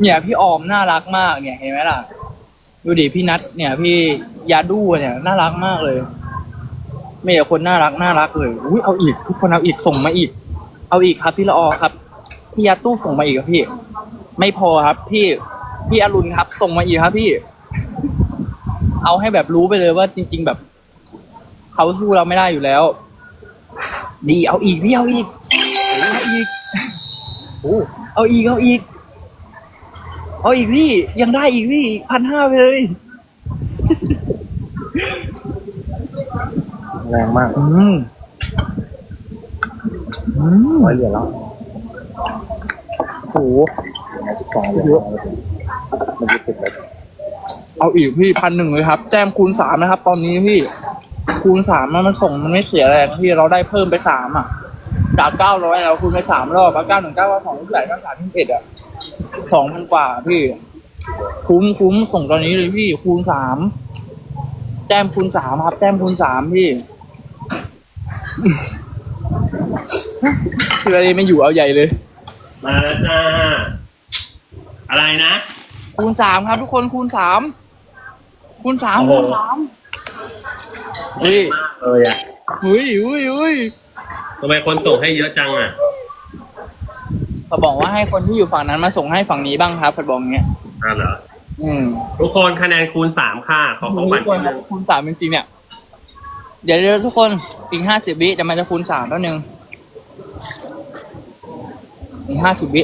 เนี่ยพี่ออมน่ารักมากเนี่ยเห็นไหมล่ะ ดูดิพี่นัทเนี่ย พี่ยาดูเนี่ยน่ารักมากเลย ไมีแต่คนน่ารักน่ารักเลยอุ้ยเอาอีก ทุกคนเอาอีกส่งมาอีก เอาอีกครับ พี่ละออครับ พี่ยาตู้ส่งมาอีกครับพี่ ไม่พอครับ พี่พี่อรุณครับ ส่งมาอีกครับพี่ เอาให้แบบรู้ไปเลยว่าจริง ๆ แบบเขาสู้เราไม่ได้อยู่แล้ว ดีเอาอีกพี่เอาอีกเอาอีกโอ้เอาอีกเอาอีก เอาอีกพี่ยังได้อีกพี่พันห้าไปเลยแรงมาก อืมอืมร้อยเหรียญแล้วโหสองเหรียญแล้วมันจะติดเลยเอาอีกพี่พันหนึ่งเลยครับ แต้มคูณสามนะครับ ตอนนี้พี่ คูณสามมันส่งมันไม่เสียแรงพี่เราได้เพิ่มไปสามอะ จากเก้าร้อยเราคูณไปสามรอบเก้าหนึ่งเก้าสองเท่าไหร่เก้าสามที่เอ็ดอะสองพันกว่าพี่ คุ้มคุ้มส่งตอนนี้เลยพี่คูณสามแต้มคูณสามครับ แต้มคูณสามพี่คืออะไรไม่อยู่เอาใหญ่เลย มาแล้วจ้าอะไรนะ คูณสามครับ ทุกคนคูณสามคูณสามโอ้โหคูณสามเฮ้ยมากเลยอะเฮ้ยเฮ้ยเฮ้ย ทำไมคนส่งให้เยอะจังอะเขาบอกว่าให้คนที่อยู่ฝั่งนั้นมาส่งให้ฝั่งนี้บ้างครับเขาบอกอย่างเงี้ย อ่าเหรออืมทุกคนคะแนนคูณสามค่ะขอของขวัญทุกคนครับคูณสามจริงๆเนี่ย เดี๋ยวเดี๋ยวทุกคนอีกห้าสิบวิแต่มันจะคูณสามแล้วหนึ่งอีกห้าสิบวิ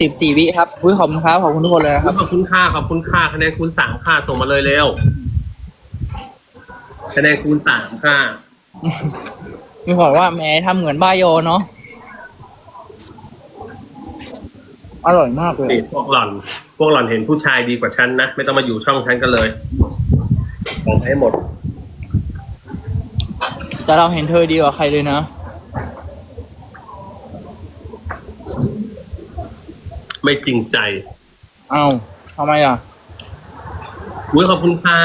สิบสี่วิครับอุ้ยขอบคุณครับขอบคุณทุกคนเลยนะครับ ขอบคุณค่าขอบคุณค่าคะแนนคูณสามค่ะ ส่งมาเลยเร็วคะแนนคูณสามค่ะ มีคนบอกว่าแหมทำเหมือนบ้าโยเนาะอร่อยมากเลยนี่พวกหล่อน พวกหล่อนเห็นผู้ชายดีกว่าฉันนะ ไม่ต้องมาอยู่ช่องฉันกันเลยบอกให้หมด แต่เราเห็นเธอดีกว่าใครเลยนะ ไม่จริงใจ เอ้าทำไมอะอุ้ยขอบคุณค่ะ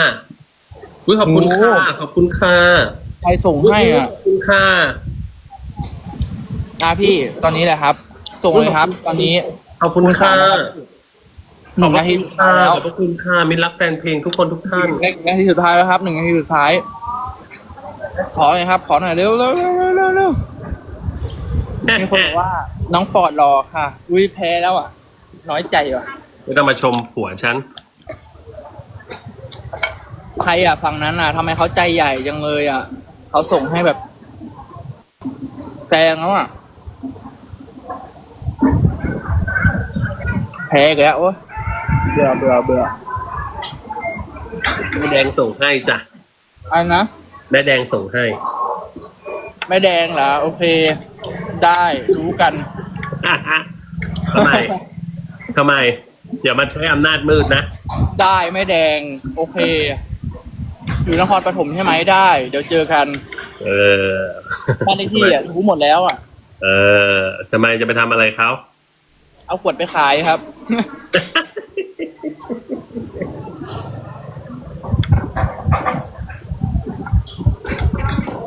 อุ้ยขอบคุณค่ะโอ้ขอบคุณค่ะ ใครส่งให้อะขอบคุณค่ะอะพี่ตอนนี้แหละครับ ส่งเลยครับ ตอนนี้ ขอบคุณค่ะหนึ่งนาทีสุดท้ายแล้วขอบพระคุณค่ะมิตรรักแฟนเพลงทุกคนทุกท่านหนึ่งนาทีสุดท้ายแล้วครับหนึ่งนาทีสุดท้าย ขอหน่อยครับ ขอหน่อยเร็วเร็วเร็วเร็วเร็วเร็วมีคนบอกว่า น้องฟอร์ดรอค่ะ อุ้ยแพ้แล้วอะ น้อยใจว่ะไม่ต้องมาชมผัวฉันใครอะฝั่งนั้นอะทำไมเขาใจใหญ่จังเลยอะ เขาส่งให้แบบแซงแล้วอะ แพ้อีกแล้วโอ้ยเบื่อเบื่อเบื่อแม่แดงส่งให้จ้ะอันนะแม่แดงส่งให้ไม่แดงเหรอโอเค ได้รู้กันทำไมทำไมอย่ามาใช้อำนาจมืดนะ ได้ไม่แดง โอเค อยู่นครปฐมใช่ไหมได้ เดี๋ยวเจอกันเออบ้านเลขที่อะรู้หมดแล้วอะ เออทำไมจะไปทำอะไรเขาเอาขวดไปขายครับ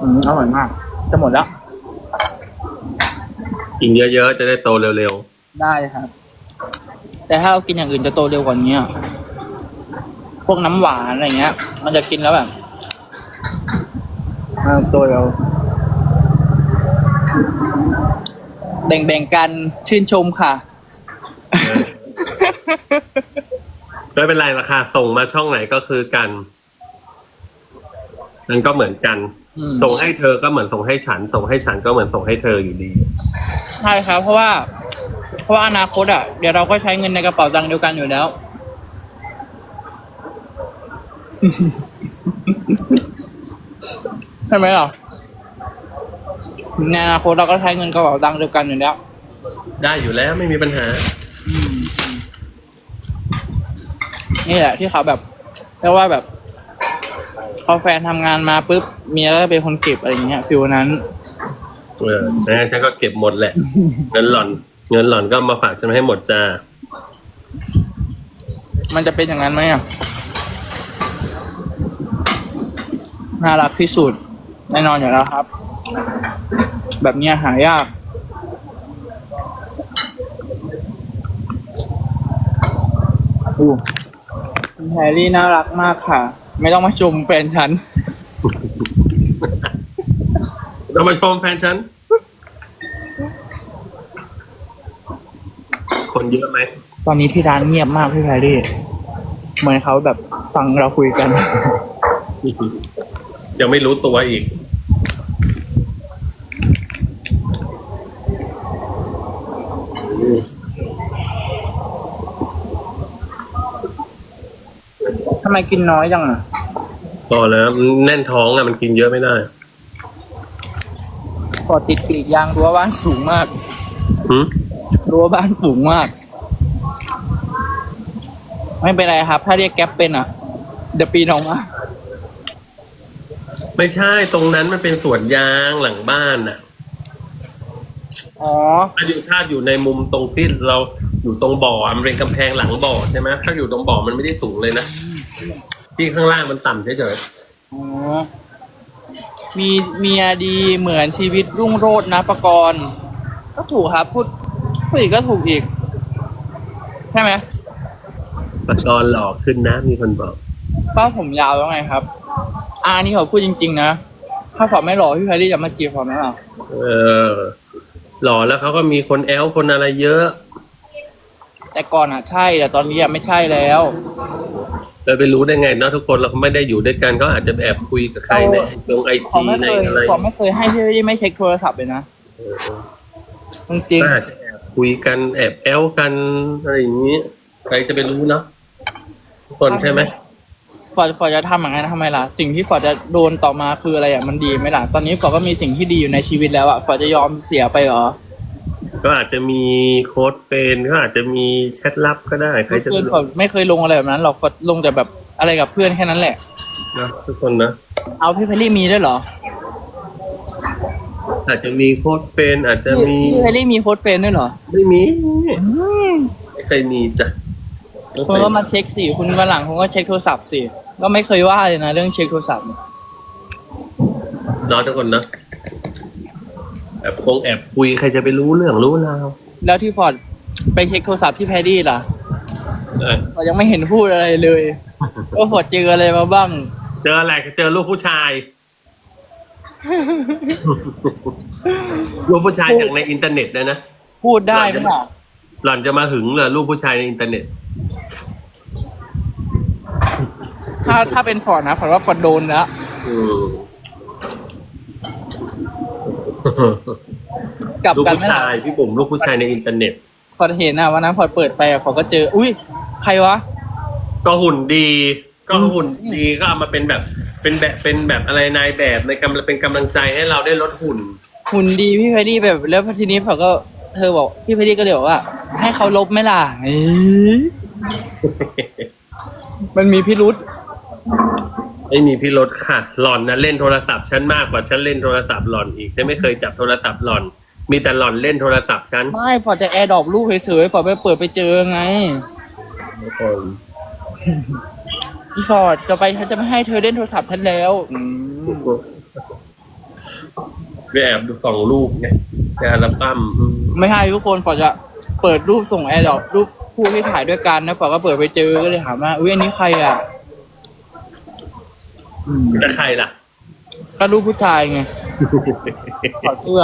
อืมอร่อยมาก จะหมดแล้ว กินเยอะๆ จะได้โตเร็วได้ครับ แต่ถ้าเรากินอย่างอื่นจะโตเร็วกว่านี้อะ พวกน้ำหวานอะไรเงี้ย มันจะกินแล้วแบบอ่าโตเร็วแบ่งๆกันชื่นชมค่ะๆไม่เป็นไรราคาส่งมาช่องไหนก็คือกัน นั่นก็เหมือนกัน อืม ส่งให้เธอก็เหมือนส่งให้ฉัน ส่งให้ฉันก็เหมือนส่งให้เธออยู่ดี ใช่ครับ เพราะว่า เพราะว่าอนาคตอะ เดี๋ยวเราก็ใช้เงินในกระเป๋าตังค์เดียวกันอยู่แล้ว ใช่ไหมล่ะในอนาคตเราก็ใช้เงินกระเป๋าตังค์เดียวกันอยู่แล้ว ได้อยู่แล้วไม่มีปัญหา นี่แหละ ที่เขาแบบเรียกว่าแบบพอแฟนทำงานมาปุ๊บเมียก็เป็นคนเก็บอะไรอย่างเงี้ยฟิลนั้น เออนะฉันก็เก็บหมดแหละ เงินหล่อน เงินหล่อนก็มาฝากฉันให้หมดจ้า มันจะเป็นอย่างนั้นไหมอะ น่ารักที่สุดแน่นอนอยู่แล้วครับ แบบเนี้ยหายากดูคุณแฮร์รี่น่ารักมากค่ะ ไม่ต้องมาชมแฟนฉันเรามาชมแฟนฉัน คนเยอะไหม ตอนนี้ที่ร้านเงียบมากพี่แพรรี่ เหมือนเขาแบบฟังเราคุยกัน ยังไม่รู้ตัวอีก ทำไมกินน้อยจังอะพอแล้วมันแน่นท้องอะมันกินเยอะไม่ได้พอติดปีกยางรั้วบ้านสูงมากหืมรั้วบ้านสูงมาก ไม่เป็นไรครับ ถ้าเรียกแก๊ปเป็นอะ เดี๋ยวปีนออกมา ไม่ใช่ตรงนั้นมันเป็นสวนยางหลังบ้านน่ะอ๋อ ถ้าอยู่ถ้าอยู่ในมุมตรงที่เราอยู่ตรงบ่ออะมันเป็นกำแพงหลังบ่อใช่ไหมถ้าอยู่ตรงบ่อมันไม่ได้สูงเลยนะที่ข้างล่างมันต่ำเฉยอ๋อ มีเมียดีเหมือนชีวิตรุ่งโรจน์นะประกรณ์ ก็ถูกครับพูดพูดอีกก็ถูกอีก ใช่ไหมๆปัจจรหล่อขึ้นนะมีคนบอก ป้าผมยาวแล้วไงครับ อ่านี่เขาพูดจริง ๆ นะ ถ้าฝอไม่หล่อพี่แพรรี่จะมาจีบฝอไหมล่ะเออ หล่อแล้วเขาก็มีคนแอลคนอะไรเยอะ แต่ก่อนอะใช่ แต่ตอนนี้อะไม่ใช่แล้วเราไปรู้ได้ไงเนาะทุกคนเราไม่ได้อยู่ด้วยกันก็อาจจะแอบคุยกับใครในลงไอขอจีไม่ในเคยอะไรขอไม่เคยให้พี่แพรรี่ไม่เช็คโทรศัพท์เลยนะเออจริงก็อาจจะแอบคุยกันแอบแอลกันอะไรอย่างนี้ ใครจะไปรู้เนาะทุกคนใช่ไหม ๆฝอฝอจะทำอย่างนั้นทำไมล่ะ สิ่งที่ฝอจะโดนต่อมาคืออะไรอะมันดีไหมล่ะ ตอนนี้ฝอก็มีสิ่งที่ดีอยู่ในชีวิตแล้วอะฝอจะยอมเสียไปเหรอก็อาจจะมีโค้ดเฟรนด์ก็อาจจะมีแชทลับก็ได้ใครไม่จะเคไปยรู้ฝอไม่เคยลงอะไรแบบนั้นหรอกฝอลงแต่แบบอะไรกับเพื่อนแค่นั้นแหละ นะทุกคนนะ เอาพี่แพรรี่มีด้วยเหรออาจจะมีโค้ดเฟรนด์อาจจะพี่มีพี่แพรรี่มีโค้ดเฟรนด์ด้วยเหรอไม่มีอืมไม่เคยมีจ้ะไม่ คุณเคยก็มาเช็คสิคุณวันหลังคุณก็เช็คโทรศัพท์สิก็ไม่เคยว่าเลยนะเรื่องเช็คโทรศัพท์เนี่ยเนาะทุกคนเนาะแอบคงแอบคุยใครจะไปรู้เรื่องรู้ราวแล้วที่ฟอร์ดไปเช็คโทรศัพท์ที่แพรรี่ล่ะเออฟอร์ดยังไม่เห็นพูดอะไรเลยว่าฟอร์ดเจออะไรมาบ้าง เจออะไรเจอลูกผู้ชาย ลูกผู้ชายจากในอินเทอร์เน็ตนะนะพูดได้ไหมล่ะหล่อนจะมาหึงเลยลูกผู้ชายในอินเทอร์เน็ต ถ้าถ้าเป็นฟอร์ดนะฟอร์ดว่าฟอร์ดโดนแล้วอืมกลับลูกกันผู้ไหมล่ะชายพี่บุ๋มลูกผู้ชายในอินเทอร์เน็ต ฟอร์ดเห็นอะวันนั้นฟอร์ดเปิดไปอะฟอร์ดก็เจอ อุ้ยใครวะ ก็หุ่นดี ก็หุ่นดีก็เอามาเป็นแบบ เป็นแบบเป็นแบบอะไรนายแบบในกำเป็นกำลังใจให้เราได้ลดหุ่น หุ่นดีพี่แพรรี่แบบแล้วทีนี้ฟอร์ดก็เธอบอกพี่แพรรี่ก็เลยบอกว่า ให้เขาลบไหมล่ะเอ้ยมันมีพิรุษ ไม่มีพี่รถค่ะ หล่อนนะเล่นโทรศัพท์ฉันมากกว่าฉันเล่นโทรศัพท์หล่อนอีกฉันไม่เคยจับโทรศัพท์หล่อน มีแต่หล่อนเล่นโทรศัพท์ฉันไม่ฟอร์ดจะแอร์ดรอปรูปเฉยๆฟอร์ดไปเปิดไปเจอไงทุกคนพี่ฟอร์ดจะไปฉันจะไม่ให้เธอเล่นโทรศัพท์ฉันแล้วอืมไปแอบดูสองรูปไงในอัลบั้มอืมไม่ให้ทุกคนฟอร์ดจะเปิดรูปส่งแอร์ดรอปรูปคู่ที่ถ่ายด้วยกันนะฟอร์ดก็เปิดไปเจอก็เลยถามว่าอุ้ยอันนี้ใครอะ อืมแล้วใครล่ะ ก็รูปผู้ชายไงถอดเสื้อ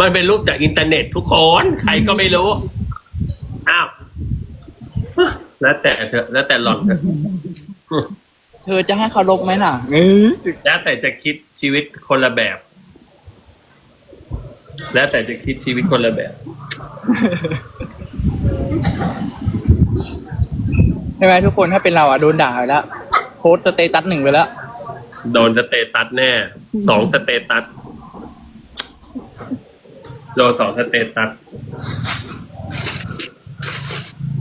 มันเป็นรูปจากอินเทอร์เน็ตทุกคน ใครก็ไม่รู้ อ้าว แล้วแต่เถอะแล้วแต่หล่อนเถอะเธอจะให้เขาลบไหมล่ะเออแล้วแต่จะคิดชีวิตคนละแบบ แล้วแต่จะคิดชีวิตคนละแบบ ใช่ไหมทุกคนถ้าเป็นเราอะโดนด่าไปแล้วโพสต์สเตตัสหนึ่งไปแล้ว โดนสเตตัสแน่สองสเตตัสโดนสองสเตตัส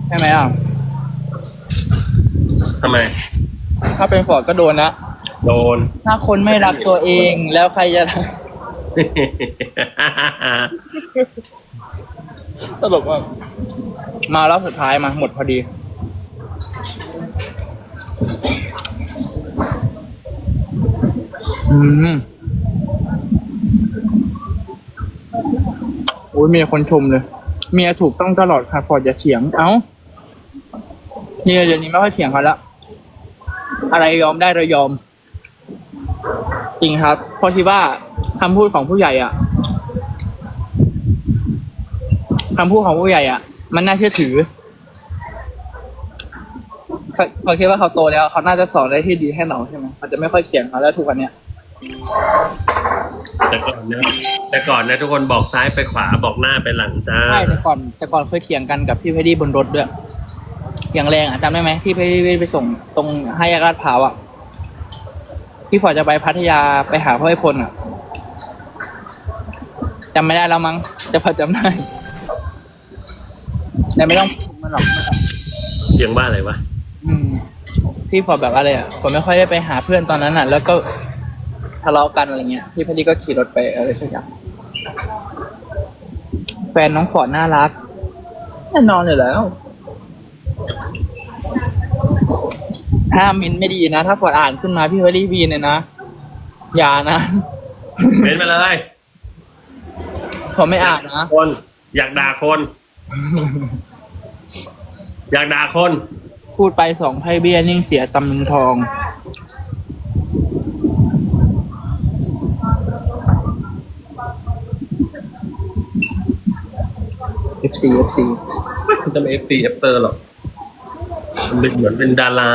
ใช่ไหมอะทำไม ถ้าเป็นฟอร์ดก็โดนนะโดน ถ้าคนไม่รักตัวเองแล้วใครจะตลกมากมารอบสุดท้ายมาหมดพอดี อืมโอ้ยมีคนชมเลย เมียถูกต้องตลอดค่ะฟอร์ดอย่าเถียง เอ้าเนี่ยเดี๋ยวนี้ไม่ค่อยเถียงเขาละ อะไรยอมได้เรายอม จริงครับ เพราะคิดว่าคำพูดของผู้ใหญ่อะคำพูดของผู้ใหญ่อะ มันน่าเชื่อถือ เขาเขาคิดว่าเขาโตแล้วเขาน่าจะสอนได้ที่ดีให้เราใช่ไหมเขาจะไม่ค่อยเถียงเขาแล้วทุกวันเนี้ยแต่ก่อนนะแต่ก่อนนะทุกคนบอกซ้ายไปขวาบอกหน้าไปหลังจ้าใช่แต่ก่อนแต่ก่อนเคยเถียงกันกับพี่เพดดี้บนรถด้วยอย่างแรงอะจำได้ไหมที่เพดดี้ไปส่งตรงห้าแยกลาดพร้าวอะที่ฟอร์ดจะไปพัทยาไปหาพ่อไอ้พลอะจำไม่ได้แล้วมั้งแต่พอจำได้แต่ไม่ต้องพูดมันหรอกไม่ต้องเสียงบ้าอะไรวะอืม ที่ฟอร์ดแบบอะไรอะผมไม่ค่อยได้ไปหาเพื่อนตอนนั้นอะ แล้วก็ทะเลาะกันอะไรเงี้ยพี่เพดดี้ก็ขี่รถไปอะไรสักอย่างแฟนน้องฟอร์ดน่ารักแน่นอนอยู่แล้วถ้ามินไม่ดีนะ ถ้าฟอร์ดอ่านขึ้นมาพี่เฮอรี่วีนเนี่ยนะอย่านะเป็นมาเลยผมไม่อ่านนะคน อยากด่าคน อยากด่าคน พูดไปสองไพ่เบี้ยนิ่งเสียตำลึงทอง FC FC มันจะไม่เอฟซีเอฟเตอร์หรอกมันเป็นเหมือนเป็นดารา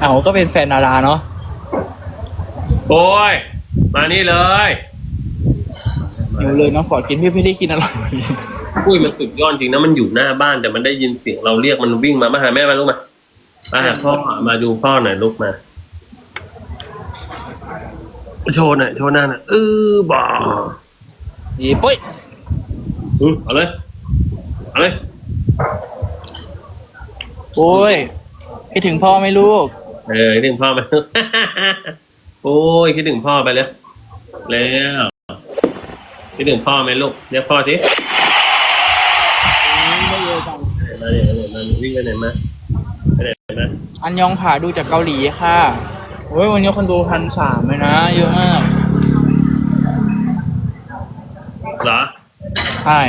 เอาก็เป็นแฟนดาราเนาะโอ้ย มานี่เลย อยู่เลยน้องฟอร์ดกินพี่พี่ได้กินอร่อย อุ้ยมันสุดยอดจริงนะมันอยู่หน้าบ้านแต่มันได้ยินเสียงเราเรียกมันวิ่งมามาหาแม่มาลูกมามาหาพ่อมาดูพ่อหน่อยลูกมา โชว์หน่อยโชว์หน้าหน่อยเออบ่าดีปุ้ยเออเอาเลยเอาเลยโอ้ยคิดถึงพ่อไหมลูก เออคิดถึงพ่อไหมโอ้ยคิดถึงพ่อไปแล้วแล้วคิดถึงพ่อไหมลูกเรียกพ่อสิ วิ่งไปไหนมาไปไหนมาอันยองขาดูจากเกาหลีค่ะโอ้ยวันนี้คนดูพันสามเลยนะ เยอะมาก เหรอใช่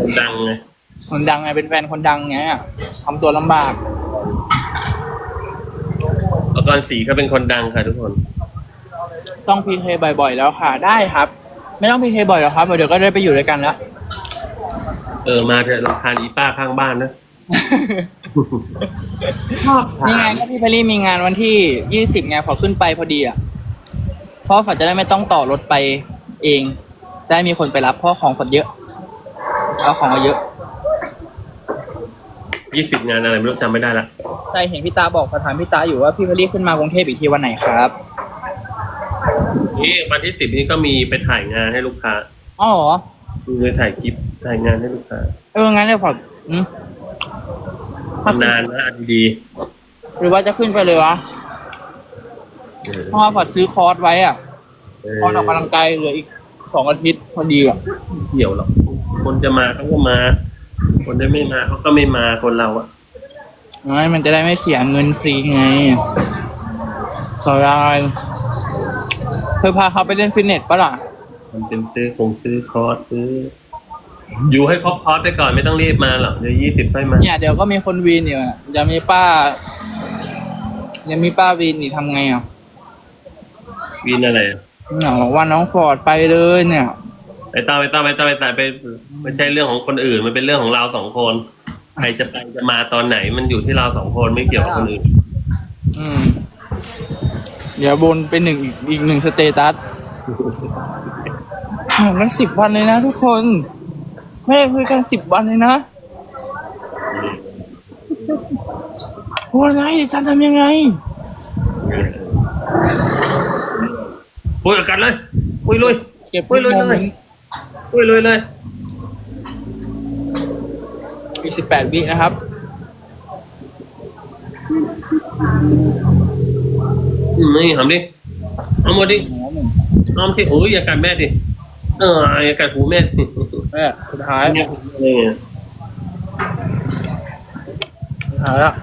คนดังไงคนดังไงเป็นแฟนคนดังไงทำตัวลำบากเอากรสีเขาเป็นคนดังค่ะทุกคน ต้องพีเคบ่อยๆแล้วค่ะได้ครับ ไม่ต้องพีเคบ่อยหรอกครับเดี๋ยวก็ได้ไปอยู่ด้วยกันแล้ว เออมาเถอะรำคาญอีป้าข้างบ้านนะ นี่ไงก็พี่เพลลี่มีงานวันที่ยี่สิบไงขอขึ้นไปพอดีอะเพราะฝันจะได้ไม่ต้องต่อรถไปเอง ได้มีคนไปรับเพราะของฝันเยอะเอาของมาเยอะยี่สิบงานอะไรไม่รู้จำไม่ได้ละใช่เห็นพี่ตาบอกสถานพี่ตาอยู่ว่าพี่เพลลี่ขึ้นมากรุงเทพอีกทีวันไหนครับนี่วันที่สิบนี้ก็มีไปถ่ายงานให้ลูกค้าอ๋อเหรอ มีไปถ่ายคลิปถ่ายงานให้ลูกค้าเอองั้นเดี๋ยวฝากอืมถ้าขึ้ นานนะอันดีหรือว่าจะขึ้นไปเลยวะเออเพราะว่าฝอดซื้อคอร์สไว้อะเอคอร์สออกกำลังกายเหลืออีกสองอาทิตย์พอดีอะเกี่ยวหรอก คนจะมาเขาก็มา คนจะไม่มาเขาก็ไม่มาคนเราอะไม่มันจะได้ไม่เสียเงินฟรีไงขอได้เคยพาเขาไปเล่นฟิตเนสปะล่ะ มันเป็นซื้อคงซื้อคอร์สซื้อ อยู่ให้ครบคอร์สไปก่อนไม่ต้องรีบมาหรอกเดี๋ยวยี่สิบค่อยมา เนี่ยเดี๋ยวก็มีคนวีนอยู่อะยังมีป้า ยังมีป้าวีนอีกทำไงอะวินอะไรอะเนี่ยบอกว่าน้องฟอร์ดไปเลยเนี่ย ไปต่อไปต่อไปต่อไปต่อไปไม่ใช่เรื่องของคนอื่น มันเป็นเรื่องของเราสองคน ใครจะไปจะมาตอนไหนมันอยู่ที่เราสองคนไม่เกี่ยวกับคนอื่น อืม เดี๋ยวบนเป็นหนึ่งอีกอีกหนึ่งสเตตัสห่างกันสิบวันเลยนะทุกคน ไม่ได้คุยกันสิบวันเลยนะว่าไงเดี๋ยวจะทำยังไงพูดกันเลยคุยลุยเก็บเฮ้ยเลยโมเมนต์คุยลุยเลยอีกสิบแปดวินะครับอืมนี่ทำดิเอาหมดดิเอาที่โอ้ยอย่ากัดแม่ดิ เออกัดหูแม่แม่สุดท้ายเนี่ยสุดท้ายอะ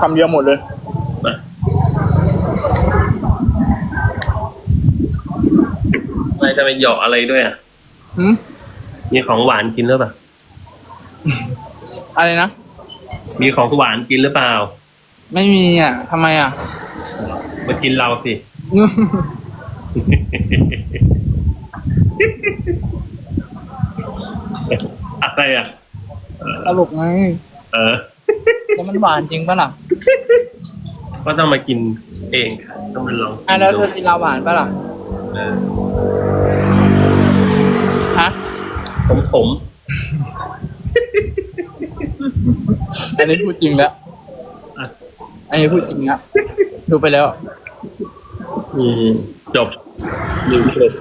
คำเยอะหมดเลยอะไรจะไปหยอกอะไรด้วยอะมีของหวานกินหรือเปล่า อะไรนะ มีของหวานกินหรือเปล่า ไม่มีอะทำไมอะ มากินเราสิ อะไรอะ ตลกไงเออ แล้วมันหวานจริงปะล่ะก็ต้องมากินเองค่ะ ต้องมาลองอะแล้วเธดูอกินเราหวานปะล่ะเออฮะผมผมอันนี้พูดจริงแล้ว อันนี้พูดจริงแล้วดูไปแล้ว อืมจบหนึ่งกลุ่ม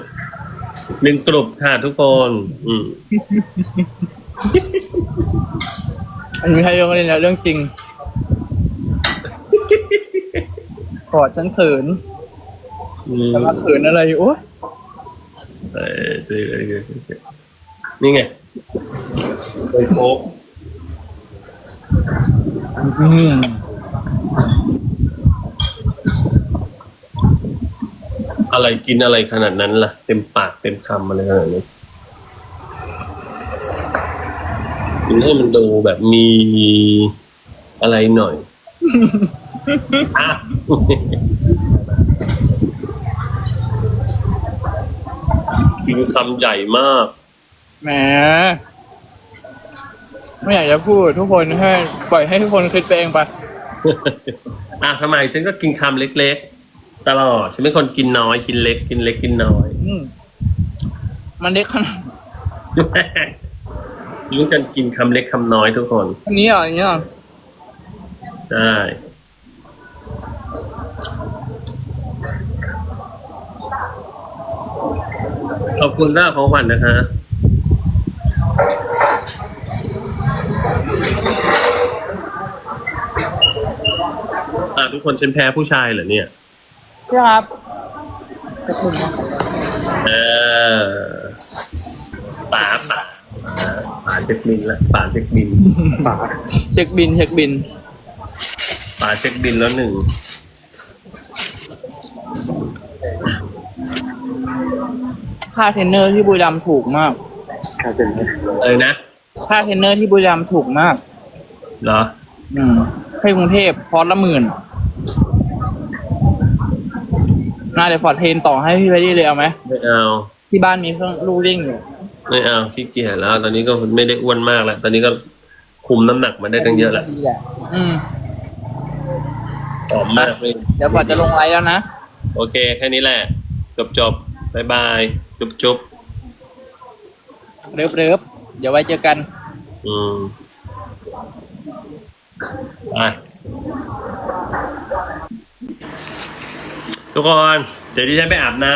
หนึ่งกลุ่มค่ะทุกคน อืมอันนี้ไม่ใช่เรื่องเล่นแล้วเรื่องจริง ขอฉันเขินอืมแต่มาเขินอะไรโอ้ยเออเออเออเออเออนี่ไงไปโค้กอืม อะไรกินอะไรขนาดนั้นล่ะ เต็มปากเต็มคำอะไรขนาดนี้กินให้มันดูแบบมีอะไรหน่อยอะกินคำใหญ่มากแหมไม่อยากจะพูดทุกคนให้ปล่อยให้ทุกคนคิดไปเองไป อะทำไมฉันก็กินคำเล็ก ๆ ตลอด ฉันเป็นคนกินน้อยกินเล็ก กินเล็กกินน้อยอืมมันเล็กขนาดรู้กันกินคำเล็กคำน้อยทุกคน อันนี้เหรออันนี้เหรอใช่ ขอบคุณมากของขวัญนะคะ ทุกคนฉันแพ้ผู้ชายเหรอเนี่ย ครับเออป๋าป๋าป๋าป๋าเช็คบินละป๋าเช็คบินป่าเช็คบินเช็คบินป๋าเช็คบินแล้วหนึ่งค่าเทรนเนอร์ที่บุรีรัมย์ถูกมากถ้าเป็นเออนะค่าเทรนเนอร์ที่บุรีรัมย์ถูกมาก เหรอ อืมให้กรุงเทพคอร์สละหมื่น น่าเดี๋ยวฟอร์ดเทรนต่อให้พี่ไปดี้เลยเอาไหมไม่เอา ที่บ้านมีเครื่องลูกเร่งอยู่ไม่เอาขี้เกียจแล้ว ตอนนี้ก็ไม่ได้อ้วนมากแล้ว ตอนนี้ก็คุมน้ำหนักมาได้ตั้งเยอะแล้วดีแหละอืมผอมมากเลยเดี๋ยวฟอร์ดจะลงไลฟ์แล้วนะ โอเค แค่นี้แหละ จบจบบายบายจุบจุบเริบเริบเดี๋ยวไว้เจอกันอืมไป ทุกคน เดี๋ยวดิฉันไปอาบน้ำ